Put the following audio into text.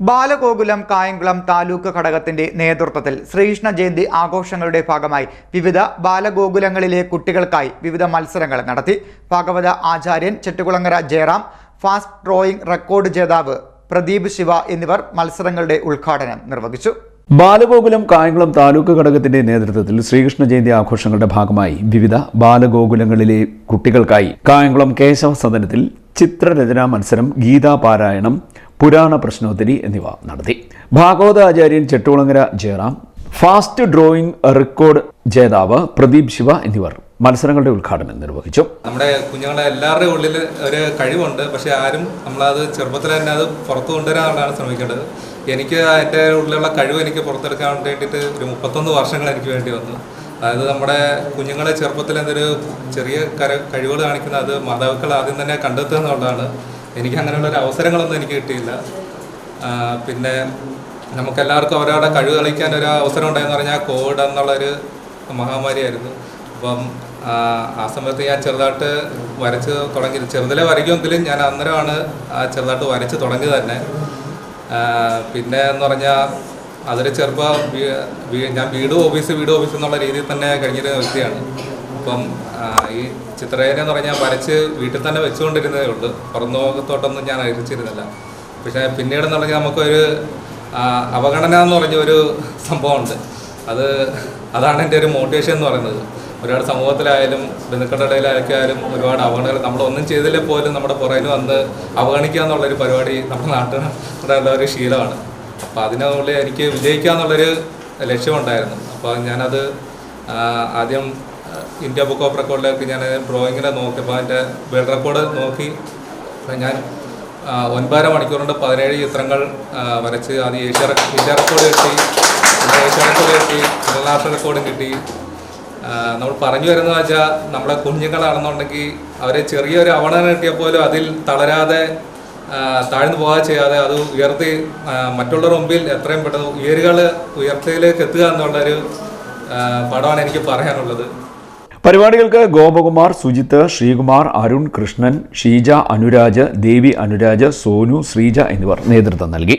ബാലഗോകുലം കായംകുളം താലൂക്ക് ഘടകത്തിന്റെ നേതൃത്വത്തിൽ ശ്രീകൃഷ്ണ ജയന്തി ആഘോഷങ്ങളുടെ ഭാഗമായി വിവിധ ബാലഗോകുലങ്ങളിലെ കുട്ടികൾക്കായി വിവിധ മത്സരങ്ങൾ നടത്തി. ഭാഗവത ആചാര്യൻ Chettikulangara Jayaram fast drawing record ജേതാവ് പ്രദീപ് ശിവ എന്നിവർ മത്സരങ്ങളുടെ ഉദ്ഘാടനം നിർവഹിച്ചു. ബാലഗോകുലം കായംകുളം താലൂക്ക് ഘടകത്തിന്റെ നേതൃത്വത്തിൽ ശ്രീകൃഷ്ണ ജയന്തി ആഘോഷങ്ങളുടെ ഭാഗമായി വിവിധ ബാലഗോകുലങ്ങളിലെ കുട്ടികൾക്കായി കായംകുളം കേശവ സദനത്തിൽ ചിത്രരചനാ മത്സരം ഗീതാപാരായണം പുരാണ പ്രശ്നോത്തരി എന്നിവ നടത്തി. ഭാഗവതാചാര്യൻ Chettikulangara Jayaram fast drawing record ജേതാവ് പ്രദീപ് ശിവ എന്നിവർ മത്സരങ്ങളുടെ ഉദ്ഘാടനം നിർവഹിച്ചു. നമ്മുടെ കുഞ്ഞുങ്ങളുടെ എല്ലാവരുടെ ഉള്ളിൽ ഒരു കഴിവുണ്ട് പക്ഷെ ആരും നമ്മളത് ചെറുപ്പത്തിൽ തന്നെ അത് പുറത്തു കൊണ്ടുവരാനാണ് ശ്രമിക്കേണ്ടത്. എനിക്ക് എന്റെ ഉള്ളിലുള്ള കഴിവ് എനിക്ക് പുറത്തെടുക്കാൻ വേണ്ടിയിട്ട് ഒരു മുപ്പത്തൊന്ന് വർഷങ്ങൾ എനിക്ക് വേണ്ടി വന്നു. അതായത് നമ്മുടെ കുഞ്ഞുങ്ങളെ ചെറുപ്പത്തിൽ എന്തൊരു ചെറിയ കര കഴിവുകൾ കാണിക്കുന്നത് അത് മാതാപിതാക്കൾ ആദ്യം തന്നെ കണ്ടെത്തുക എന്നുള്ളതാണ്. എനിക്ക് അങ്ങനെയുള്ള ഒരു അവസരങ്ങളൊന്നും എനിക്ക് കിട്ടിയില്ല. പിന്നെ നമുക്കെല്ലാവർക്കും അവരവരുടെ കഴിവ് കളിക്കാൻ ഒരു അവസരം ഉണ്ടായെന്ന് പറഞ്ഞാൽ കോവിഡ് എന്നുള്ളൊരു മഹാമാരിയായിരുന്നു. അപ്പം ആ, സമയത്ത് ഞാൻ ചെറുതായിട്ട് വരച്ച് തുടങ്ങി. ചെറുതിലെ വരയ്ക്കുമെങ്കിലും ഞാൻ അന്നേരമാണ് ആ ചെറുതായിട്ട് വരച്ച് തുടങ്ങിയത് തന്നെ. പിന്നെ എന്ന് പറഞ്ഞാൽ അതൊരു ചെറുപ്പം ഞാൻ വീട് ഓഫീസ് വീട് ഓഫീസ് എന്നുള്ള രീതിയിൽ തന്നെ കഴിഞ്ഞിരുന്ന വ്യക്തിയാണ്. അപ്പം ഈ ചിത്രരചന എന്ന് പറഞ്ഞാൽ വരച്ച് വീട്ടിൽ തന്നെ വെച്ചുകൊണ്ടിരുന്നതേ ഉള്ളൂ. പുറം ലോകത്തോട്ടൊന്നും ഞാൻ അയച്ചിരുന്നില്ല. പക്ഷേ പിന്നീട് എന്ന് പറഞ്ഞാൽ നമുക്കൊരു അവഗണന എന്ന് പറഞ്ഞ ഒരു സംഭവമുണ്ട്. അത് അതാണ് എന്റെ ഒരു മോട്ടിവേഷൻ എന്ന് പറയുന്നത്. ഒരുപാട് സമൂഹത്തിലായാലും ബന്ധുക്കളുടെ ഇടയിലായാലും ഒരുപാട് അവഗണനകൾ നമ്മളൊന്നും ചെയ്തില്ല പോലും നമ്മുടെ പുറകിൽ വന്ന് അവഗണിക്കുക എന്നുള്ളൊരു പരിപാടി നമ്മുടെ നാട്ടിലുള്ള ഒരു ശീലമാണ്. അപ്പോൾ അതിനുള്ളിൽ എനിക്ക് വിജയിക്കുക എന്നുള്ളൊരു ലക്ഷ്യമുണ്ടായിരുന്നു. അപ്പോൾ ഞാനത് ആദ്യം ഇന്ത്യ ബുക്ക് ഓഫ് റെക്കോർഡിലേക്ക് ഞാൻ ഡ്രോയിങ്ങിനെ നോക്കിയപ്പോൾ അതിന്റെ വേൾഡ് റെക്കോർഡ് നോക്കി. ഞാൻ ഒൻപതര മണിക്കൂറുണ്ട് പതിനേഴ് ചിത്രങ്ങൾ വരച്ച് അത് ഏഷ്യ ഇന്ത്യ റെക്കോർഡ് കിട്ടി. ഏഷ്യ റെക്കോർഡ് കിട്ടി ഇന്റർനാഷണൽ റെക്കോർഡും കിട്ടി. നമ്മൾ പറഞ്ഞു വരുന്നത് വെച്ചാൽ നമ്മുടെ കുഞ്ഞുങ്ങളാണെന്നുണ്ടെങ്കിൽ അവരെ ചെറിയൊരു അവണന കിട്ടിയപ്പോലും അതിൽ തളരാതെ താഴ്ന്നു പോകാതെ ചെയ്യാതെ അത് ഉയർത്തി മറ്റുള്ളവരുടെ മുമ്പിൽ എത്രയും പെട്ടെന്ന് ഉയരുകൾ ഉയർത്തിയിലേക്ക് എത്തുക എന്നുള്ളൊരു പടമാണ് എനിക്ക് പറയാനുള്ളത്. പരിപാടികൾക്ക് ഗോപകുമാർ സുജിത്ത് ശ്രീകുമാർ അരുൺ കൃഷ്ണൻ ഷീജ അനുരാജ് ദേവി അനുരാജ് സോനു ശ്രീജ എന്നിവർ നേതൃത്വം നൽകി.